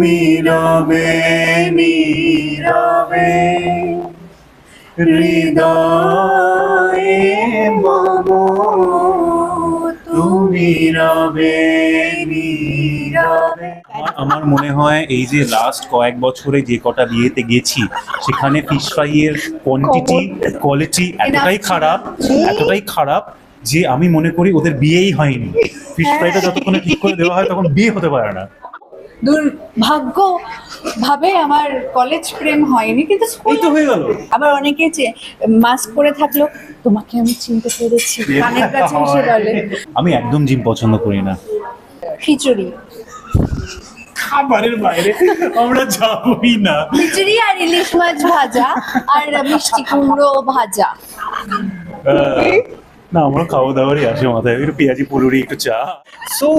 তুমি রবে নীরবে। হৃদয়ে মম তুমি রবে নীরবে। আমার- আমার মনে হয় এই যে লাস্ট কয়েক বছরে যে কটা বিয়েতে গেছি সেখানে ফিশ ফ্রাই এর কোয়ান্টিটি কোয়ালিটি এতটাই খারাপ এতটাই খারাপ যে আমি মনে করি ওদের বিয়েই হয়নি। ফিশ ফ্রাইটা যতক্ষণে ঠিক করে দেওয়া হয় তখন বিয়ে হতে পারে না। দুর্ভাগ্য ভাবে আমার কলেজ প্রেম হয়নি কিন্তু স্কুল তো হয়ে গেল। আবার অনেকে যে মাস্ক পরে থাকল তোমাকে আমি চিনতে পেরেছি কানের কাছে এসে বলে। আমি একদম জিম পছন্দ করি না। খিচুড়ি। খাবারের বাইরে আমরা যাবই না। খিচুড়ি আর ইলিশ মাছ ভাজা আর মিষ্টি কুমড়ো ভাজা। না আমার খাওয়া দাওয়ারই আসে মাথায়। একটু পেঁয়াজি পুরুরি একটু চা। সো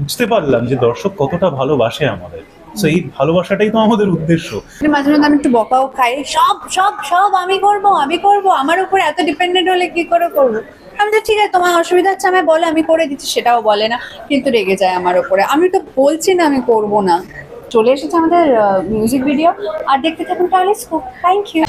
বুঝতে পারলাম যে দর্শক কতটা ভালোবাসে আমাদের। সো এই ভালোবাসাটাই তো আমাদের উদ্দেশ্য। মানে মাঝে মধ্যে আমি একটু বকাও খাই। সব সব সব আমি করব আমি করব। আমার উপর এত ডিপেন্ডেন্ট হলে কি করে করব? আমি তো ঠিক আছে, তোমার অসুবিধা হচ্ছে, আমায় বলে, আমি করে দিচ্ছি, সেটাও বলে না। কিন্তু রেগে যায় আমার উপরে। আমি তো বলছি না, আমি করব না। চলে এসেছে আমাদের মিউজিক ভিডিও আর দেখতে থাকুন তাহলে থ্যাংক ইউ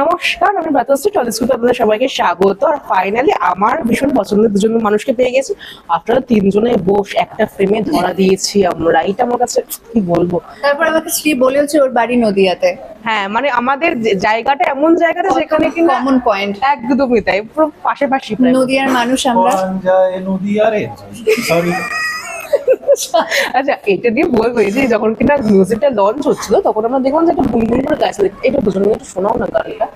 নমস্কার আমি ব্রাতশ্রী টলিস্কুপে আপনাদের সবাইকে স্বাগত। আর ফাইনালি আমার ভীষণ পছন্দের দুজন মানুষকে পেয়ে গেছি। আপনারা তিনজনে বস একটা ফ্রেমে ধরা দিয়েছি আমরা। এটা আমার কাছে কি বলব? তারপর আমাকে শ্রী বলেছে ওর বাড়ি নদিয়াতে। হ্যাঁ মানে আমাদের জায়গাটা এমন জায়গাটা যেখানে কিনা কমন পয়েন্ট একদমই তাই পুরো পাশাপাশি। নদিয়ার মানুষ আমরা। যায় নদী আরে সরি আচ্ছা এটা দিয়ে বলব যে যখন কিনা মিউজিকটা লঞ্চ হচ্ছিল তখন আমরা দেখলাম যে একটা বুলবুল করে গাইছিল এটা দুজনে একটু শোনাও না গানটা।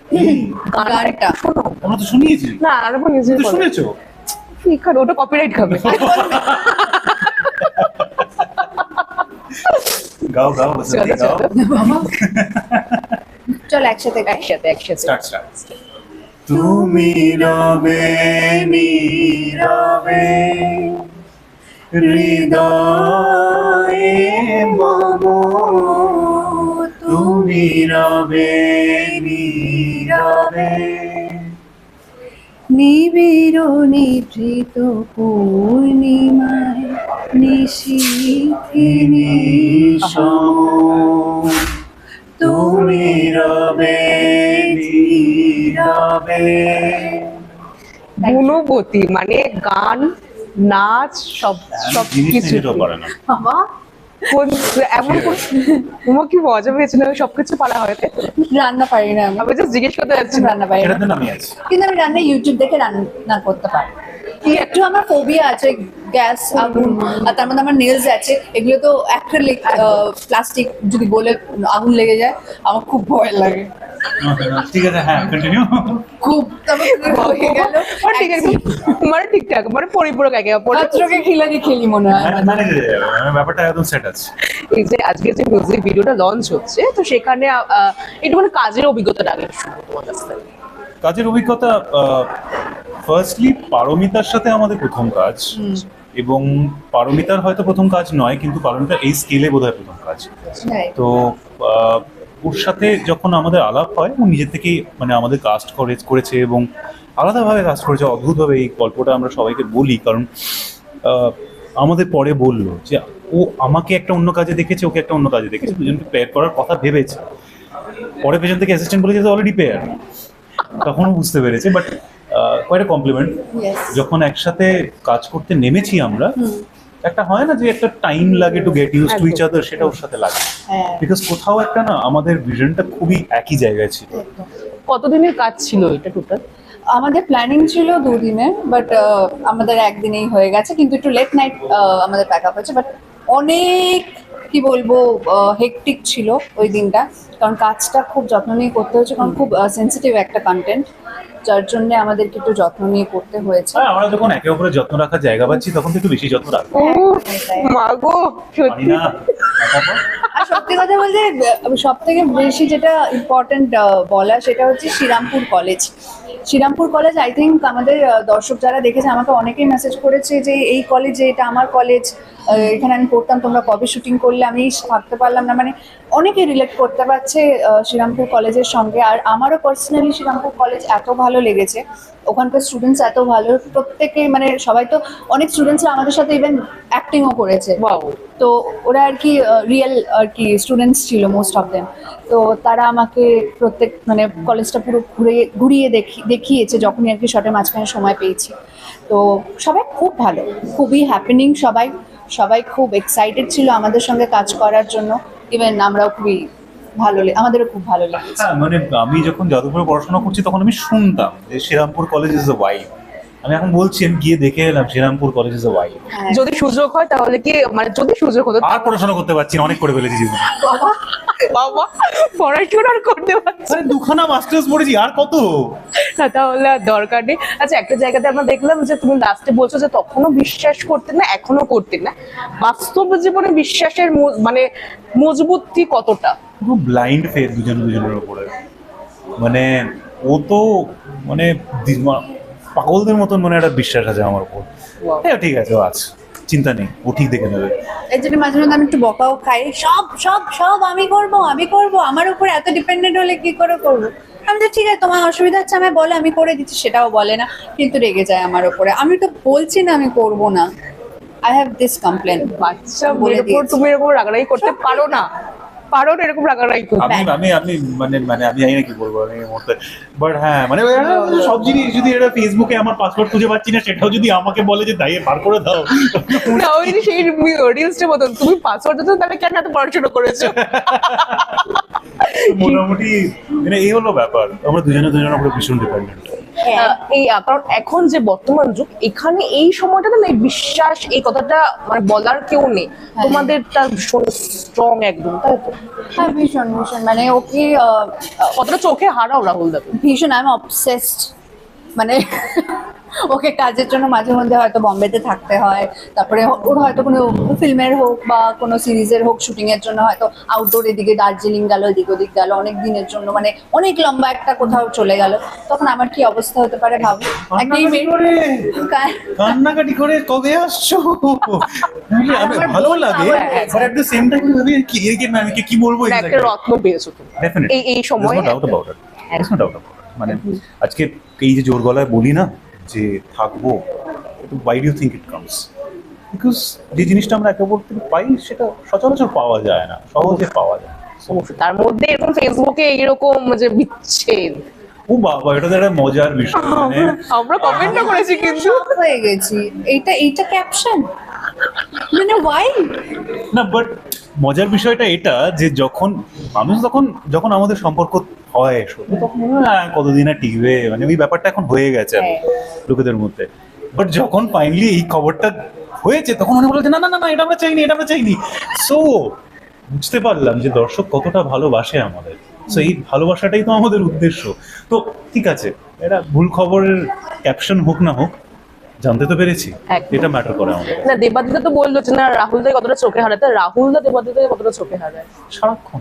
গানটা শোনাও। আমরা তো শুনিয়েছি। না আর একবার মিউজিক তো শুনেছো? ঠিক আছে ওটা কপিরাইট খাবে। গাও গাও চলো গাও। চল একসাথে গাই। একসাথে একসাথে। Start start. তুমি রবে নীরবে। হৃদয়ে মম, তুমি রবে, নীরবে। নিবিড়, নিভৃত পূর্ণিমায় নিশীথিনী তুমি রবে, নীরবে। গুণবতী মানে গান নাচ সব সব কিছু করে বাবা কোন এমন কোন তোমার কি মজা সবকিছু পারা হয় রান্না পারি না আমি। আমি জাস্ট জিজ্ঞেস করতে যাচ্ছি। রান্না পারি না। কিন্তু আমি রান্না ইউটিউব দেখে রান্না করতে পারি। একটু আমার ফোবিয়া আছে গ্যাস আগুন আর তার মধ্যে আমার নেলস আছে। এগুলো তো অ্যাক্রিলিক প্লাস্টিক যদি বলে আগুন লেগে যায় আমার খুব ভয় লাগে। ঠিক আছে হ্যাঁ কন্টিনিউ খুব হয়ে গেল। ঠিক আছে। মানে ঠিকঠাক মানে পরিপূরক একে অপরের পাত্রকে খিলানি খেলি মনে হয়। হয়ে যাবে মানে ব্যাপারটা একদম সেট আছে। এই যে আজকে যে মিউজিক ভিডিওটা লঞ্চ হচ্ছে তো সেখানে একটু মানে কাজের অভিজ্ঞতাটা আগে শুনব তোমার কাছ থেকে। কাজের অভিজ্ঞতা ফার্স্টলি পারমিতার সাথে আমাদের প্রথম কাজ। এবং পারমিতার হয়তো প্রথম কাজ নয় কিন্তু পারমিতার এই স্কেলে বোধহয় প্রথম কাজ। তো ওর সাথে যখন আমাদের আলাপ হয় ও নিজের থেকেই মানে আমাদের কাস্ট করে করেছে এবং আলাদাভাবে কাজ করেছে অদ্ভুতভাবে এই গল্পটা আমরা সবাইকে বলি। কারণ আমাদের পরে বলল যে ও আমাকে একটা অন্য কাজে দেখেছে ওকে একটা অন্য কাজে দেখেছে। দুজনকে পেয়ার করার কথা ভেবেছে। পরে পেছন থেকে অ্যাসিস্ট্যান্ট বলেছে অলরেডি পেয়ার তখনও বুঝতে পেরেছে বাট কয়েকটা কমপ্লিমেন্ট যখন একসাথে কাজ করতে নেমেছি আমরা একটা হয় না যে একটা টাইম লাগে to get use to each other সেটা ওর সাথে লাগে। হ্যাঁ। বিকজ কোথাও একটা না আমাদের ভিশনটা খুবই একই জায়গায় ছিল। কতদিনের কাজ ছিল এটা টোটাল আমাদের প্ল্যানিং ছিল দুদিনের বাট আমাদের একদিনেই হয়ে গেছে কিন্তু একটু লেট নাইট আমাদের প্যাক আপ হয়েছে বাট অনেক কি বলব হেকটিক ছিল ওই দিনটা। কারণ কাজটা খুব যত্ন নিয়ে করতে হয়েছে কারণ খুব সেন্সিটিভ একটা কন্টেন্ট যার জন্য আমাদেরকে একটু যত্ন নিয়ে করতে হয়েছে। আমরা যখন একে অপরের যত্ন রাখার জায়গা পাচ্ছি তখন তো একটু বেশি যত্ন রাখব। ও মাগো সত্যি। আর সত্যি কথা বলতে সব থেকে বেশি যেটা ইম্পর্টেন্ট বলা সেটা হচ্ছে Serampore college Serampore college I think আমাদের দর্শক যারা দেখেছে আমাকে অনেকেই মেসেজ করেছে যে এই কলেজে এটা আমার কলেজ এখানে আমি পড়তাম তোমরা কবে শুটিং করলে? আমি থাকতে পারলাম না। মানে অনেকে রিলেট করতে পারছে আহ, শ্রীরামপুর কলেজের সঙ্গে। আর আমারও পার্সোনালি শ্রীরামপুর কলেজ এত ভালো ভালো লেগেছে। ওখানকার স্টুডেন্টস এত ভালো প্রত্যেকে মানে সবাই তো অনেক স্টুডেন্টসরা আমাদের সাথে ইভেন অ্যাক্টিংও করেছে. তো ওরা আর কি রিয়েল আর কি স্টুডেন্টস ছিল মোস্ট অফ দেম তো তারা আমাকে প্রত্যেক মানে কলেজটা পুরো ঘুরে ঘুরিয়ে দেখি দেখিয়েছে যখনই আর কি শর্টের মাঝখানে সময় পেয়েছি। তো সবাই খুব ভালো খুবই হ্যাপেনিং সবাই। সবাই খুব এক্সাইটেড ছিল আমাদের সঙ্গে কাজ করার জন্য। ইভেন আমরাও খুবই ভালো আমাদেরও খুব ভালো লেগেছে। হ্যাঁ মানে আমি যখন যাদবপুরে পড়াশোনা করছি তখন আমি শুনতাম যে Serampore college is a vibe আমি এখন বলছি আমি গিয়ে দেখে এলাম Serampore college is a vibe. যদি সুযোগ হয় তাহলে কি মানে যদি সুযোগ হতো আর পড়াশোনা করতে পারছি না অনেক করে ফেলেছি জীবনে। বাবা। পড়াশোনা আর করতে পারছি দুখানা মাস্টার্স পড়েছি আর কত? না তাহলে আর দরকার নেই। আচ্ছা একটা জায়গাতে আমরা দেখলাম যে তুমি লাস্টে বলছো যে তখনও বিশ্বাস করতে না এখনও করতে না। বাস্তব জীবনে বিশ্বাসের মানে মজবুতি কতটা? পুরো ব্লাইন্ড ফেথ দুজন দুজনের উপরে। মানে ও তো মানে পাগলদের মতন মানে একটা বিশ্বাস আছে আমার উপর। হ্যাঁ ঠিক আছে ও আছে। চিন্তা নেই ও ঠিক দেখে নেবে। এর জন্য মাঝে মধ্যে আমি একটু বকাও খাই। সব সব সব আমি করব আমি করব আমার উপর এত ডিপেন্ডেন্ট হলে কি করে করব? আমি তো ঠিক আছে তোমার অসুবিধা হচ্ছে আমি বলে আমি করে দিচ্ছি। সেটাও বলে না কিন্তু রেগে যায় আমার উপরে। আমি তো বলছি না আমি করব না। আই হ্যাভ দিস কমপ্লেন বাচ্চা বলে বলে তুমি এরকম রাগারাগি করতে পারো না। পারো না এরকম রাগারাগি করতে। আমি আমি আমি মানে মানে আমি জানি না কি বলব আমি মুহূর্তে বাট হ্যাঁ মানে সব জিনিস যদি এটা ফেসবুকে আমার পাসওয়ার্ড খুঁজে পাচ্ছি না সেটাও যদি আমাকে বলে যে তাই বার করে দাও। না ওই সেই রিলসটার মতন তুমি পাসওয়ার্ড দিতে তাহলে কেন এত পড়াশোনা করেছ? মোটামুটি মানে এই হলো ব্যাপার। আমরা দুজনে দুজনের উপরে ভীষণ ডিপেন্ডেন্ট এই কারণ এখন যে বর্তমান যুগ এখানে এই সময়টাতে না বিশ্বাস এই কথাটা মানে বলার কেউ নেই। তোমাদের তার ভীষণ স্ট্রং একদম তাই তো? হ্যাঁ ভীষণ ভীষণ। মানে ওকে আহ, কতটা চোখে হারাও রাহুল দাকে ভীষণ আই এম অবসেসড মানে ওকে কাজের জন্য মাঝে মধ্যে হয়তো বম্বেতে থাকতে হয়। তারপরে ওর হয়তো কোনো ফিল্মের হোক বা কোনো সিরিজের হোক শুটিং এর জন্য হয়তো আউটডোর এদিকে দার্জিলিং গেল এদিক ওদিক গেল অনেক দিনের জন্য মানে অনেক লম্বা একটা কোথাও চলে গেল। তখন আমার কি অবস্থা হতে পারে ভাবো? কান্নাকাটি করে। কবে আসছো? ভালো লাগে। But at the same time ভাবি কি এর আমি কি বলব একটা রত্ন পেয়েছ তুমি। এই এই সময়ে ডাউট অ্যাবাউট ইট. মানে আজকে এই যে জোর গলায় বলি না যে থাকব why do think it comes because যে জিনিসটা আমরা একে অপর থেকে পাই সেটা সচরাচর পাওয়া যায় না সহজে পাওয়া যায়। তার মধ্যে এরকম ফেসবুকে এরকম যে বিচ্ছেদ। ও বাবা এটা তো একটা মজার বিষয় মানে আমরা কমেন্টও করেছি কিন্তু। হয়ে গেছি। এইটা এইটা ক্যাপশন মানে ওয়াই না বাট মজার বিষয়টা এটা যে যখন মানুষ তখন যখন আমাদের সম্পর্ক হয় শুধু তখন মনে হয়, "হ্যাঁ, কতদিন আর টিকবে? মানে ওই ব্যাপারটা এখন হয়ে গেছে হ্যাঁ। লোকেদের মধ্যে। বাট যখন ফাইনালি এই খবরটা হয়েছে তখন অনেক বলছে না না না এটা আমরা চাইনি এটা আমরা চাইনি। সো বুঝতে পারলাম যে দর্শক কতটা ভালোবাসে আমাদের। সো এই ভালোবাসাটাই তো আমাদের উদ্দেশ্য। তো ঠিক আছে এটা ভুল খবরের ক্যাপশন হোক না হোক জানতে তো পেরেছি এটা ম্যাটার করে আমাদের না দেবাদিতা তো বলল যে না রাহুল দা কতটা চোখে হারায়? তা রাহুল দা দেবাদিতা কতটা চোখে হারায়? সারাক্ষণ।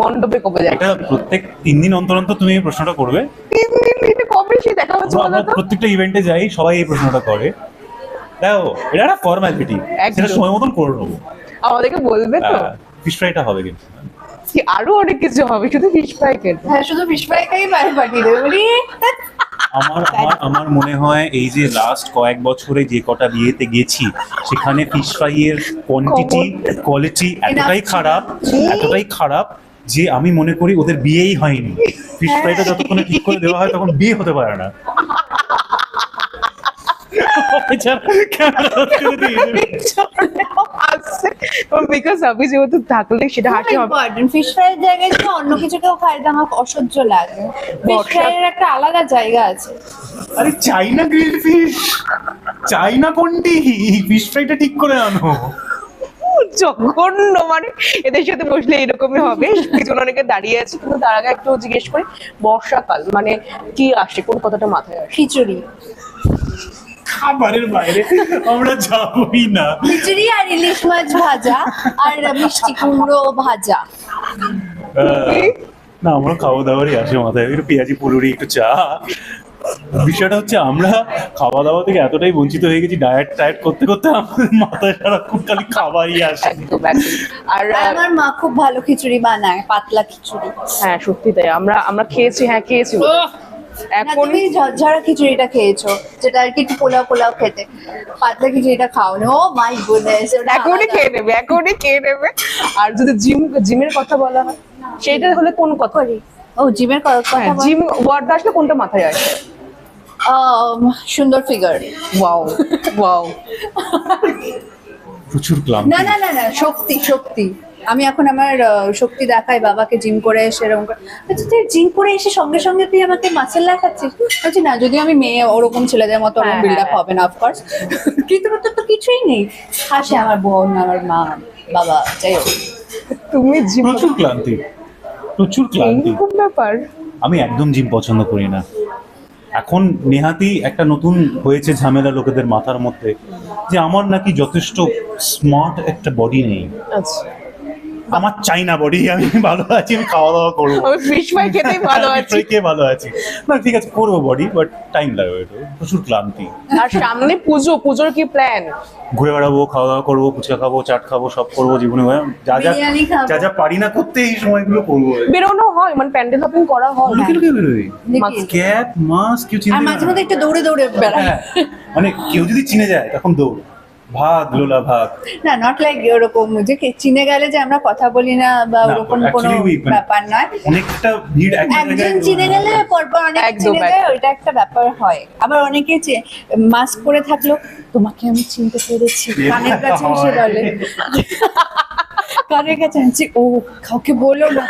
মণ্ডপে কবে যায় এটা প্রত্যেক তিন দিন অন্তর অন্তর তুমি এই প্রশ্নটা করবে। তিন দিন এটা কবে সে দেখা হচ্ছে আমরা প্রত্যেকটা ইভেন্টে যাই সবাই এই প্রশ্নটা করে। দেখো এটা একটা ফর্মালিটি এটা সেটা সময় মতন করে নেব। আমাদেরকে বলবে তো। ফিশ ফ্রাইটা হবে কিন্তু। কি আরও অনেক কিছু হবে শুধু ফিশ ফ্রাই কেন হ্যাঁ শুধু ফিশ ফ্রাই বাইরে পাঠিয়ে দেবে। বলি আমার আমার আমার মনে হয় এই যে লাস্ট কয়েক বছরে যে কটা বিয়েতে গেছি সেখানে ফিশ ফ্রাইয়ের কোয়ান্টিটি কোয়ালিটি এতটাই খারাপ এতটাই খারাপ যে আমি মনে করি ওদের বিয়েই হয়নি। ফিশ ফ্রাইটা যতক্ষণে ঠিক করে দেওয়া হয় তখন বিয়ে হতে পারে না। বিকজ আমি যেহেতু থাকলে সেটা হাসি হবে। ফিশ ফ্রাইয়ের জায়গায় যদি অন্য কিছু কেউ খাই তো আমার অসহ্য লাগে। ফিশ বর্ষা- ফ্রাইয়ের একটা আলাদা জায়গা আছে। আরে চাইনা গ্রিল ফিশ! চাইনা কোনটি ফিশ ফ্রাইটা ঠিক করে আনো। জঘন্য মানে এদের সাথে বসলে এরকমই হবে। পিছনে অনেকে দাঁড়িয়ে আছে কিন্তু তার আগে একটু জিজ্ঞেস করি বর্ষাকাল মানে কি আসে? কোন কথাটা মাথায় আসে? খিচুড়ি। খাবারের বাইরে আমরা যাবোই না। খিচুড়ি আর ইলিশ মাছ ভাজা আর মিষ্টি কুমড়ো ভাজা। না আমরা খাওয়া দাওয়ারই আসে মাথায়। একটু পেঁয়াজি পুরুরি একটু চা। বিষয়টা হচ্ছে আমরা খাওয়া দাওয়া থেকে এতটাই বঞ্চিত হয়ে গেছি ডায়েট টায়েট করতে করতে আমাদের মাথায় সারাক্ষণ খালি খাবারই আসে। আর আমার মা খুব ভালো খিচুড়ি বানায় পাতলা খিচুড়ি। হ্যাঁ সত্যি তাই। আমরা আমরা খেয়েছি হ্যাঁ খেয়েছি। এখন তুমি ঝরঝরা খিচুড়িটা খেয়েছো যেটা আর কি একটু পোলাও পোলাও খেতে। পাতলা খিচুড়িটা খাওনি ও মাই গুডনেস এখনই খেয়ে নেবে এখনই খেয়ে নেবে। আর যদি জিম জিমের কথা বলা হয় সেটা হলে কোন কথা? ও জিমের কথা হ্যাঁ জিম ওয়ার্ড আসলে কোনটা মাথায় আসে? আম, সুন্দর ফিগার ওয়াও ওয়াও প্রচুর ক্লান্তি। না না না না শক্তি শক্তি। আমি এখন আমার শক্তি দেখাই বাবাকে জিম করে এসে এরকম করে। তুই জিম করে এসে সঙ্গে সঙ্গে তুই আমাকে মাসেল দেখাচ্ছিস? বলছি না যদি আমি মেয়ে ওরকম ছেলেদের মতো হ্যাঁ, বিল্ড আপ। হবে না অফকোর্স কিন্তু তোর তো কিছুই নেই। হাসে আমার বোন আমার মা বাবা যাই হোক। তুমি জিম প্রচুর ক্লান্তি। প্রচুর ক্লান্তি। এইরকম ব্যাপার? আমি একদম জিম পছন্দ করি না। এখন নেহাতি একটা নতুন হয়েছে ঝামেলা লোকেদের মাথার মধ্যে যে আমার নাকি যথেষ্ট স্মার্ট একটা বডি নেই। আচ্ছা। আমার চাই না বডি আমি ভালো আছি আমি খাওয়া দাওয়া করব। আমি ফিশ ফ্রাই খেতেই ভালো আছি। খেয়ে ভালো আছি। না ঠিক আছে করব বডি বাট টাইম লাগবে একটু প্রচুর ক্লান্তি। আর সামনে পুজো পুজোর কি প্ল্যান ঘুরে বেড়াবো খাওয়া দাওয়া করব ফুচকা খাব চাট খাব সব করব জীবনে। যা যা বিরিয়ানি যা যা পারি না করতে এই সময়গুলো করব। বেরোনো হয় মানে প্যান্ডেল শপিং করা হয়। লুকে লুকে বেরোই। ক্যাপ মাস্ক আর চিনতে মাঝে মধ্যে একটু দৌড়ে দৌড়ে বেড়ায় হ্যাঁ, মানে কেউ যদি চিনে যায় তখন দৌড়। ভাগ লোলা ভাগ। না নট লাইক ওরকম যে কে চিনে গেলে যে আমরা কথা বলি না বা ওরকম কোনো মানে- ব্যাপার নয়। অনেকটা ভিড় একজন চিনে গেলে পরপর অনেক চিনে যায় ওইটা একটা ব্যাপার হয়। আবার অনেকে মাস্ক পরে থাকল তোমাকে আমি চিনতে পেরেছি। কানের কাছে এসে বলে। কানের কাছে আনছি ও কাউকে বলো না।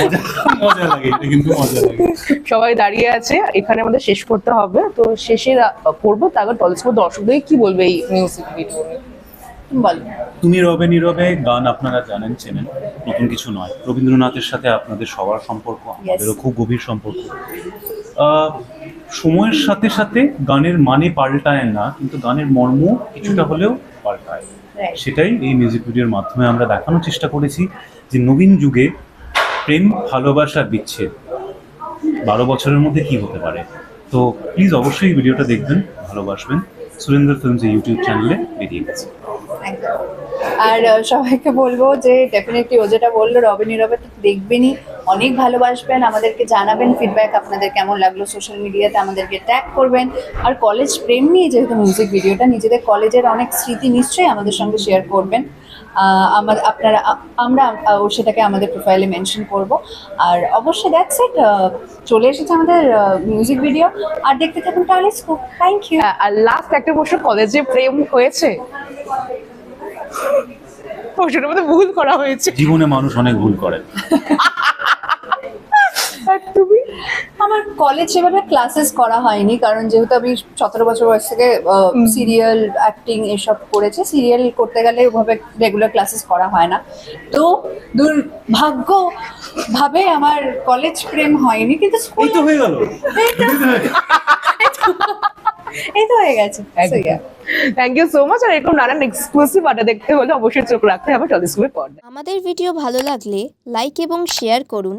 মজা মজা লাগে এটা কিন্তু মজা লাগে। সবাই দাঁড়িয়ে আছে এখানে আমাদের শেষ করতে হবে। তো শেষে করব তারপর টলিস্কোপ দর্শকদের কি বলবে এই মিউজিক ভিডিও তুমি রবে নীরবে গান আপনারা জানেন চেনেন নতুন কিছু নয়। রবীন্দ্রনাথের সাথে আপনাদের সবার সম্পর্ক আমাদেরও খুব গভীর সম্পর্ক। সময়ের সাথে সাথে গানের মানে পাল্টায় না কিন্তু গানের মর্ম কিছুটা হলেও পাল্টায়। সেটাই এই মিউজিক ভিডিওর মাধ্যমে আমরা দেখানোর চেষ্টা করেছি যে নবীন যুগে প্রেম, ভালোবাসা, বিচ্ছেদ। বারো বছরের মধ্যে কি হতে পারে? তো প্লিজ অবশ্যই ভিডিওটা দেখবেন, ভালোবাসবেন। সুরেন্দ্র ফিল্মস ইউটিউব চ্যানেলে বেরিয়ে গেছে। আর সবাইকে বলব যে ডেফিনেটলি ও যেটা বলল, রবে নীরবে দেখবেনই। অনেক ভালোবাসবেন, আমাদেরকে জানাবেন ফিডব্যাক আপনাদের কেমন লাগল সোশ্যাল মিডিয়াতে আমাদেরকে ট্যাগ করবেন। আর কলেজ প্রেম নিয়ে যেহেতু মিউজিক ভিডিওটা নিজেদের কলেজের অনেক স্মৃতি নিশ্চয়ই আমাদের সঙ্গে শেয়ার করবেন। আমার আপনারা আমরা সেটাকে আমাদের প্রোফাইলে মেনশন করব। আর অবশ্যই দ্যাটস ইট চলে এসেছে আমাদের মিউজিক ভিডিও আর দেখতে থাকুন তাহলে থ্যাংক ইউ হ্যাঁ, আর লাস্ট একটা বছর কলেজে প্রেম হয়েছে? মধ্যে ভুল করা হয়েছে। জীবনে মানুষ অনেক ভুল করে। আমার কলেজ সেভাবে ক্লাসেস করা হয়নি কারণ যেহেতু আমি সতেরো বছর বয়স থেকে সিরিয়াল অ্যাক্টিং এসব করেছি সিরিয়াল করতে গেলে ওভাবে রেগুলার ক্লাসেস করা হয় না। তো দুর্ভাগ্য ভাবে আমার কলেজ প্রেম হয়নি কিন্তু এই স্কুল তো হয়ে গেল। এই তো হয়ে গেছে। থ্যাংক ইউ সো মাচ আর এরকম নানান এক্সক্লুসিভ আড্ডা দেখতে হলে অবশ্যই চোখ রাখতে হবে টেলিস্কোপের পর্দা আমাদের ভিডিও ভালো লাগলে লাইক এবং শেয়ার করুন।